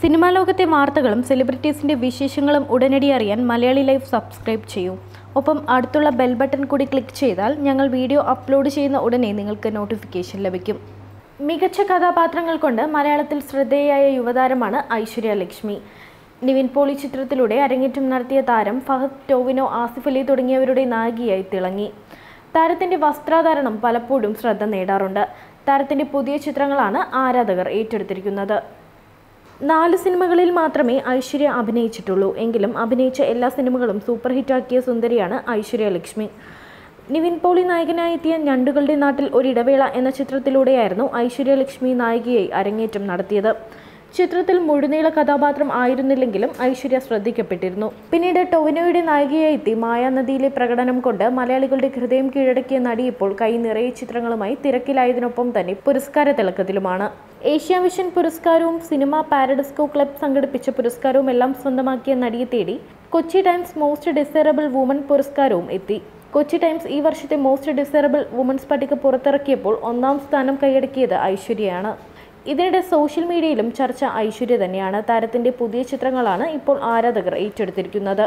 Cinema ലോകത്തെ വാർത്തകളും സെലിബ്രിറ്റീസിന്റെ വിശേഷങ്ങളും ഉടനടി അറിയാൻ മലയാളി ലൈഫ് സബ്സ്ക്രൈബ് ചെയ്യൂ. ഒപ്പം അടുത്തുള്ള ബെൽ ബട്ടൺ കൂടി ക്ലിക്ക് ചെയ്താൽ ഞങ്ങൾ വീഡിയോ അപ്ലോഡ് ചെയ്യുന്ന ഉടനെ നിങ്ങൾക്ക് നോട്ടിഫിക്കേഷൻ ലഭിക്കും. മികച്ച കഥാപാത്രങ്ങൾ കൊണ്ട് മലയാളത്തിൽ ശ്രദ്ധേയായ യുവതാരമാണ് ഐശ്വര്യ ലക്ഷ്മി. നിവിൻ പോളി ചിത്രത്തിലൂടെ അരങ്ങേറ്റം നടത്തിയ താരം ഫഹദ് ടോവിനോ ആസിഫ് അലി തുടങ്ങിയവരുടെ നായികയായി തിളങ്ങി. താരത്തിന്റെ വസ്ത്രാധാരണം പലപ്പോഴും ശ്രദ്ധ നേടാറുണ്ട്. താരത്തിന്റെ പുതിയ ചിത്രങ്ങളാണ് ആരാധകർ ഏറ്റെടുത്തിരിക്കുന്നത്. നാല് സിനിമകളിൽ മാത്രമേ ഐശ്വര്യ അഭിനയിച്ചിട്ടുള്ളൂ. എങ്കിലും അഭിനയിച്ച എല്ലാ സിനിമകളും സൂപ്പർ ഹിറ്റാക്കിയ സുന്ദരിയാണ് ഐശ്വര്യ ലക്ഷ്മി. നിവിൻ പോളി നായകനായി എത്തിയ ഞണ്ടുകളുടെ നാട്ടിൽ ഒരിടവേള എന്ന ചിത്രത്തിലൂടെയായിരുന്നു ഐശ്വര്യ ലക്ഷ്മി നായികയായി അരങ്ങേറ്റം നടത്തിയത്. ചിത്രത്തിൽ മുഴുനീള കഥാപാത്രം ആയിരുന്നില്ലെങ്കിലും ഐശ്വര്യ ശ്രദ്ധിക്കപ്പെട്ടിരുന്നു. പിന്നീട് ടൊവിനോയുടെ നായികയായി മായാനദിയിലെ പ്രകടനം കൊണ്ട് മലയാളികളുടെ ഹൃദയം കീഴടക്കിയ നടി ഇപ്പോൾ കൈ നിറയെ ചിത്രങ്ങളുമായി തിരക്കിലായതിനൊപ്പം തന്നെ പുരസ്കാര തിളക്കത്തിലുമാണ്. ഏഷ്യാവിഷൻ പുരസ്കാരവും സിനിമ പാരഡസ്കോ ക്ലബ് സംഘടിപ്പിച്ച പുരസ്കാരവും എല്ലാം സ്വന്തമാക്കിയ നടിയെ തേടി Kochi Times most desirable woman പുരസ്കാരവും എത്തി. കൊച്ചി ടൈംസ് ഈ വർഷത്തെ മോസ്റ്റ് ഡിസൈറബിൾ വുമൻസ് പട്ടിക പുറത്തിറക്കിയപ്പോൾ ഒന്നാം സ്ഥാനം കൈയടക്കിയത് ഐശ്വര്യയാണ്. ഇതിനിടെ സോഷ്യൽ മീഡിയയിലും ചർച്ച ഐശ്വര്യ തന്നെയാണ്. താരത്തിന്റെ പുതിയ ചിത്രങ്ങളാണ് ഇപ്പോൾ ആരാധകർ ഏറ്റെടുത്തിരിക്കുന്നത്.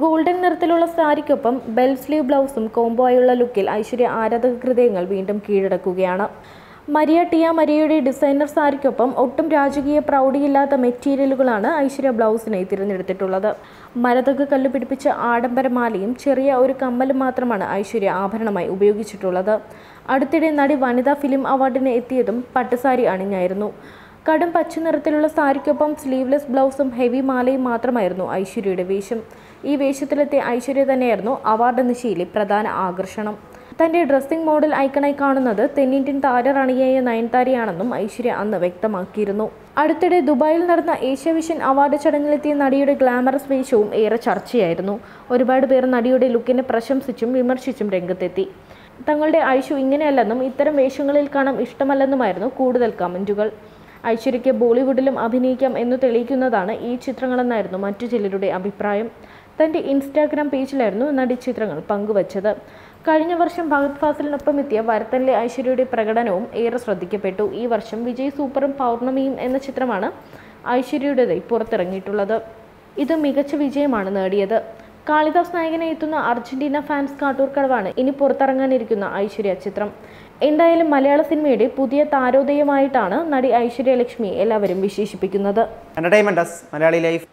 ഗോൾഡൻ നിറത്തിലുള്ള സാരിക്കൊപ്പം ബെൽ സ്ലീവ് ബ്ലൗസും കോംബോ ആയുള്ള ലുക്കിൽ ഐശ്വര്യ ആരാധക ഹൃദയങ്ങൾ വീണ്ടും കീഴടക്കുകയാണ്. മരിയ ടിയ മരിയയുടെ ഡിസൈനർ സാരിക്കൊപ്പം ഒട്ടും രാജകീയ പ്രൗഢിയില്ലാത്ത മെറ്റീരിയലുകളാണ് ഐശ്വര്യ ബ്ലൗസിനായി തിരഞ്ഞെടുത്തിട്ടുള്ളത്. മരതക കല്ല് പിടിപ്പിച്ച ആഡംബരമാലയും ചെറിയ ഒരു കമ്മലും മാത്രമാണ് ഐശ്വര്യ ആഭരണമായി ഉപയോഗിച്ചിട്ടുള്ളത്. അടുത്തിടെ നടി വനിതാ ഫിലിം അവാർഡിന് എത്തിയതും പട്ടുസാരി അണിഞ്ഞായിരുന്നു. കടും പച്ച നിറത്തിലുള്ള സാരിക്കൊപ്പം സ്ലീവ്ലെസ് ബ്ലൗസും ഹെവി മാലയും മാത്രമായിരുന്നു ഐശ്വര്യയുടെ വേഷം. ഈ വേഷത്തിലെത്തിയ ഐശ്വര്യ തന്നെയായിരുന്നു അവാർഡ് നിശയിലെ പ്രധാന ആകർഷണം. തന്റെ ഡ്രസ്സിംഗ് മോഡൽ ഐക്കണായി കാണുന്നത് തെന്നിന്ത്യൻ താരറാണിയായ നയൻതാരയാണെന്നും ഐശ്വര്യ അന്ന് വ്യക്തമാക്കിയിരുന്നു. അടുത്തിടെ ദുബായിൽ നടന്ന ഏഷ്യ വിഷൻ അവാർഡ് ചടങ്ങിലെത്തിയ നടിയുടെ ഗ്ലാമറസ് വേഷവും ഏറെ ചർച്ചയായിരുന്നു. ഒരുപാട് പേർ നടിയുടെ ലുക്കിനെ പ്രശംസിച്ചും വിമർശിച്ചും രംഗത്തെത്തി. തങ്ങളുടെ ഐഷു ഇങ്ങനെയല്ലെന്നും ഇത്തരം വേഷങ്ങളിൽ കാണാൻ ഇഷ്ടമല്ലെന്നുമായിരുന്നു കൂടുതൽ കമന്റുകൾ ഐശ്വര്യയ്ക്ക് ബോളിവുഡിലും അഭിനയിക്കാം എന്ന് തെളിയിക്കുന്നതാണ് ഈ ചിത്രങ്ങളെന്നായിരുന്നു മറ്റു ചിലരുടെ അഭിപ്രായം. തന്റെ ഇൻസ്റ്റാഗ്രാം പേജിലായിരുന്നു നടി ചിത്രങ്ങൾ പങ്കുവച്ചത്. കഴിഞ്ഞ വർഷം ഭഗത് ഫാസിലിനൊപ്പം എത്തിയ വരത്തല്ലെ ഐശ്വര്യയുടെ പ്രകടനവും ഏറെ ശ്രദ്ധിക്കപ്പെട്ടു. ഈ വർഷം വിജയ് സൂപ്പറും പൗർണമിയും എന്ന ചിത്രമാണ് ഐശ്വര്യയുടേതായി പുറത്തിറങ്ങിയിട്ടുള്ളത്. ഇത് മികച്ച വിജയമാണ് നേടിയത്. കാളിദാസ് നായകനെ എത്തുന്ന അർജന്റീന ഫാൻസ് കാട്ടൂർ കടവാണ് ഇനി പുറത്തിറങ്ങാനിരിക്കുന്ന ഐശ്വര്യ ചിത്രം. എന്തായാലും മലയാള സിനിമയുടെ പുതിയ താരോദയമായിട്ടാണ് നടി ഐശ്വര്യ ലക്ഷ്മി എല്ലാവരും വിശേഷിപ്പിക്കുന്നത്. ലൈഫ്.